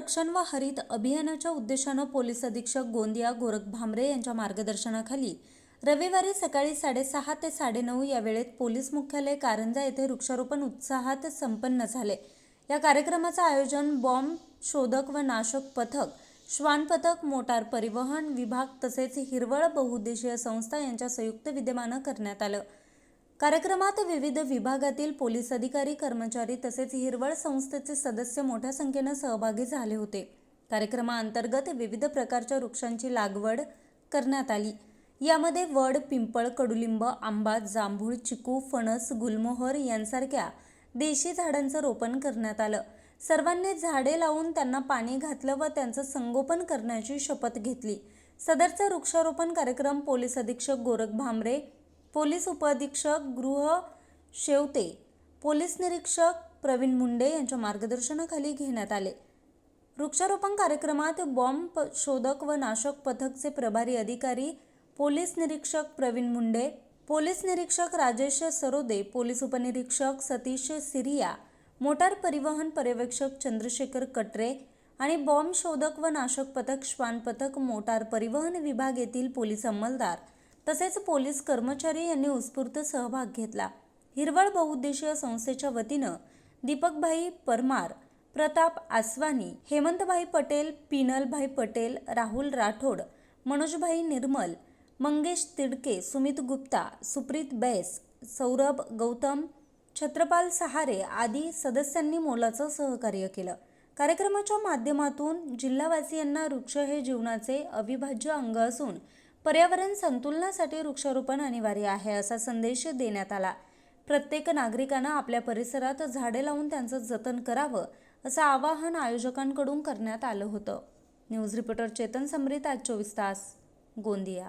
रक्षण व हरित अभियानाच्या उद्देशानं पोलीस अधीक्षक गोंदिया गोरख भामरे यांच्या मार्गदर्शनाखाली रविवारी सकाळी साडेसहा ते साडेनऊ या वेळेत पोलीस मुख्यालय कारंजा येथे वृक्षारोपण उत्साहात संपन्न झाले. या कार्यक्रमाचं आयोजन बॉम्ब शोधक व नाशक पथक श्वान पथक मोटार परिवहन विभाग तसेच हिरवळ बहुउद्देशीय संस्था यांच्या संयुक्त विद्यमानं करण्यात आलं. कार्यक्रमात विविध विभागातील पोलीस अधिकारी कर्मचारी तसेच हिरवळ संस्थेचे सदस्य मोठ्या संख्येनं सहभागी झाले होते. कार्यक्रमाअंतर्गत विविध प्रकारच्या वृक्षांची लागवड करण्यात आली. यामध्ये वड पिंपळ कडुलिंब आंबा जांभूळ चिकू फणस गुलमोहर यांसारख्या देशी झाडांचं रोपण करण्यात आलं. सर्वांनी झाडे लावून त्यांना पाणी घातलं व त्यांचं संगोपन करण्याची शपथ घेतली. सदरचा वृक्षारोपण कार्यक्रम पोलीस अधीक्षक गोरख भामरे पोलीस उपअधीक्षक गृह शेवते. पोलीस निरीक्षक प्रवीण मुंडे यांच्या मार्गदर्शनाखाली घेण्यात आले. वृक्षारोपण कार्यक्रमात बॉम्ब प- शोधक व नाशक पथकचे प्रभारी अधिकारी पोलीस निरीक्षक प्रवीण मुंडे पोलीस निरीक्षक राजेश सरोदे पोलीस उपनिरीक्षक सतीश सिरिया मोटार परिवहन पर्यवेक्षक चंद्रशेखर कटरे आणि बॉम्ब शोधक व नाशक पथक श्वान पथक मोटार परिवहन विभाग येथील पोलीस अंमलदार तसेच पोलीस कर्मचारी यांनी उत्स्फूर्त सहभाग घेतला. हिरवळ बहुउद्देशीय संस्थेच्या वतीनं दीपकभाई परमार प्रताप आसवानी हेमंतभाई पटेल पिनलभाई पटेल राहुल राठोड मनोजभाई निर्मल मंगेश तिडके सुमित गुप्ता सुप्रीत बैस सौरभ गौतम छत्रपाल सहारे आदी सदस्यांनी मोलाचं सहकार्य केलं. कार्यक्रमाच्या माध्यमातून जिल्हावासियांना वृक्ष हे जीवनाचे अविभाज्य अंग असून पर्यावरण संतुलनासाठी वृक्षारोपण अनिवार्य आहे असा संदेश देण्यात आला. प्रत्येक नागरिकानं आपल्या परिसरात झाडे लावून त्यांचं जतन करावं असं आवाहन आयोजकांकडून करण्यात आलं होतं. न्यूज रिपोर्टर चेतन समरीत आज चोवीस तास गोंदिया.